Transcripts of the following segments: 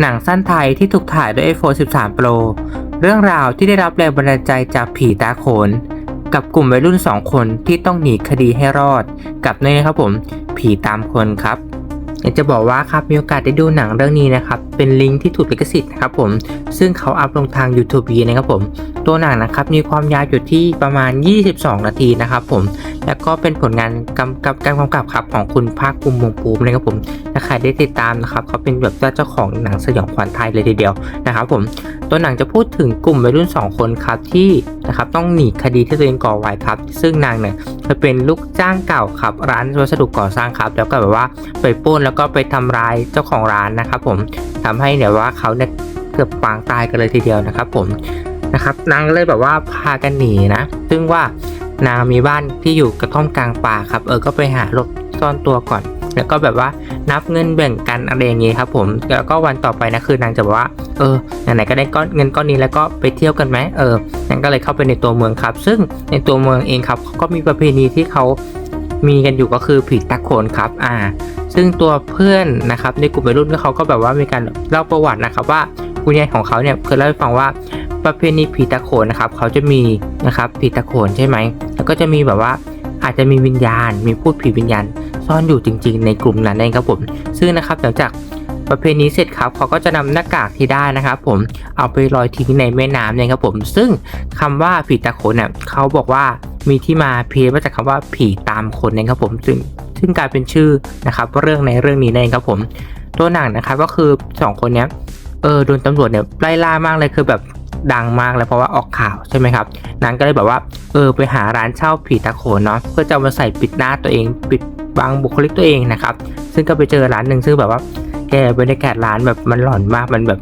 หนังสั้นไทยที่ถูกถ่ายด้วย iPhone 13 Pro เรื่องราวที่ได้รับแรงบันดาลใจจากผีตาโขน กับกลุ่มวัยรุ่น 2 คนที่ต้องหนีคดีให้รอด กับนี่นะครับผมผีตามคนครับอยากจะบอกว่าครับมีโอกาสได้ดูหนังเรื่องนี้นะครับ เป็นลิงก์ที่ถูกลิขสิทธิ์นะครับผมซึ่งเขาอัพลงทาง YouTube นะครับผม ตัวหนังนะครับ มีความยาวอยู่ที่ประมาณ 22 นาทีนะครับผม แล้วก็เป็นผลงานกำกับการกำกับครับของคุณภาคภูมิวงภูมินะครับผมถ้าใครได้ติดตามนะครับเขาเป็นแบบเจ้าของหนังสยองขวัญไทยเลยทีเดียวนะครับผมตัวหนังจะพูดถึงกลุ่มวัยรุ่น 2 คนครับที่นะครับต้องหนีคดีที่ตัวเองก่อไว้ครับ ซึ่งนางเนี่ยจะเป็นลูกจ้างเก่าครับร้านวัสดุก่อสร้างครับ แล้วก็แบบว่าไปป้นแล้วก็ไปทำร้ายเจ้าของร้านนะครับผมทำให้เนี่ยว่าเขาเนี่ยเกือบปางตายกันเลยทีเดียวนะครับผม นะครับ นางเลยแบบว่าพากันหนีนะ ซึ่งว่านางมีบ้านที่อยู่กระท่อมกลางป่าครับ เออ ก็ไปหาหลบซ่อนตัวก่อน แล้วก็แบบว่านับเงินแบ่งกันอะไรอย่างงี้ครับ ผม แล้วก็วันต่อไปนะคือนางจะบอกว่า เออ ไหนๆก็ได้ก้อนเงินก้อนนี้แล้วก็ไปเที่ยวกันไหมเออ นางก็เลยเข้าไปในตัวเมืองครับ ซึ่งในตัวเมืองเองครับเขาก็มีประเพณีที่เขามีกันอยู่ก็คือผีตะโขนครับ อ่า ซึ่งตัวเพื่อนนะครับในกลุ่มวัยรุ่นก็เขาก็แบบว่ามีการเล่าประวัตินะครับว่าคุณยายของเขาเนี่ยเคยเล่าให้ฟังว่า ประเพณีผีตะโขนนะครับเขาจะมีนะครับผีตะโขนใช่ไหมแล้วก็จะมีแบบว่าอาจจะมีวิญญาณ มีพูดผีวิญญาณ ซ่อนอยู่จริง ๆ ในกลุ่มนั้นเองครับผมซึ่งนะครับหลังจากประเพณีเสร็จครับเขาก็จะนำหน้ากากที่ได้นะครับผมเอาไปลอยทิ้งในแม่น้ำเนี่ยครับผม ซึ่งคำว่าผีตาโขนเนี่ยเขาบอกว่ามีที่มาเพี้ยนมาจากคำว่าผีตามคนเองครับผมซึ่งซึ่งกลายเป็นชื่อนะครับเรื่องในเรื่องนี้เองครับผมตัวหนังนะครับก็คือสองคนเนี้ยเออโดนตำรวจเนี่ยไล่ล่ามากเลยคือแบบ ดังมากเลยเพราะว่าออกข่าวใช่ไหมครับนางก็เลยแบบว่าเออไปหาร้านเช่าผีตาโขนเนาะเพื่อจะมาใส่ปิดหน้าตัวเอง ปิดบางบุคลิกตัวเองนะครับ ซึ่งก็ไปเจอร้านหนึ่งซึ่งแบบว่า แกบรรยากาศร้านแบบมันหลอนมากมันแบบ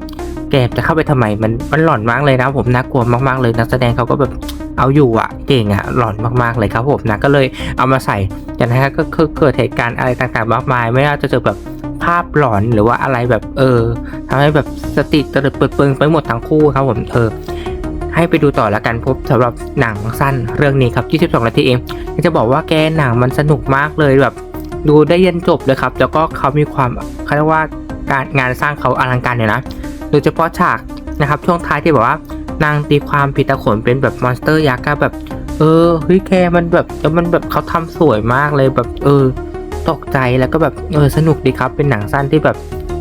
แกจะเข้าไปทำไมมันมันหลอนมากเลยนะผมน่ากลัวมากๆเลยนักแสดงเขาก็แบบเอาอยู่อะเก่งอะหลอนมากๆเลยครับผมนะก็เลยเอามาใส่จากนั้นก็เกิดเหตุการณ์อะไรต่างๆมากมาย ไม่ว่าจะเจอแบบ ภาพหลอนหรือว่าอะไรแบบเออทำให้แบบสติตลิดเปิดเปิงไปหมดทั้งคู่ครับผมเออ ให้ไปดูต่อแล้วกันพบสำหรับหนังสั้นเรื่องนี้ครับ 22นาทีเองจะบอกว่าแกหนังมันสนุกมากเลยแบบ ดูได้ยันจบเลยครับ แล้วก็เขามีความเขาเรียกว่าการงานสร้างเขาอลังการอยู่ยนะโดยเฉพาะฉากนะครับ ช่วงท้ายที่แบบว่านางตีความผิดตะขนเป็นแบบมอนสเตอร์ยักษ์แบบ เออเฮ้ยแกมันแบบแล้วมันแบบเขาทำสวยมากเลยแบบ เออ ตกใจแล้วก็แบบเออสนุกดีครับ เป็นหนังสั้นที่แบบ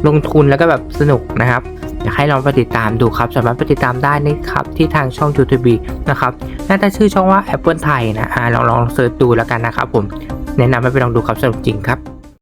ลงทุนแล้วก็แบบสนุกนะครับอยากให้ลองไปติดตามดูครับ สามารถไปติดตามได้นะครับที่ทางช่อง YouTube นะครับน่าจะชื่อช่องว่า Apple ไทยนะอ่าลองลองเสิร์ชดูแล้วกันนะครับผมแนะนำให้ไปลองดูครับสนุกจริงครับ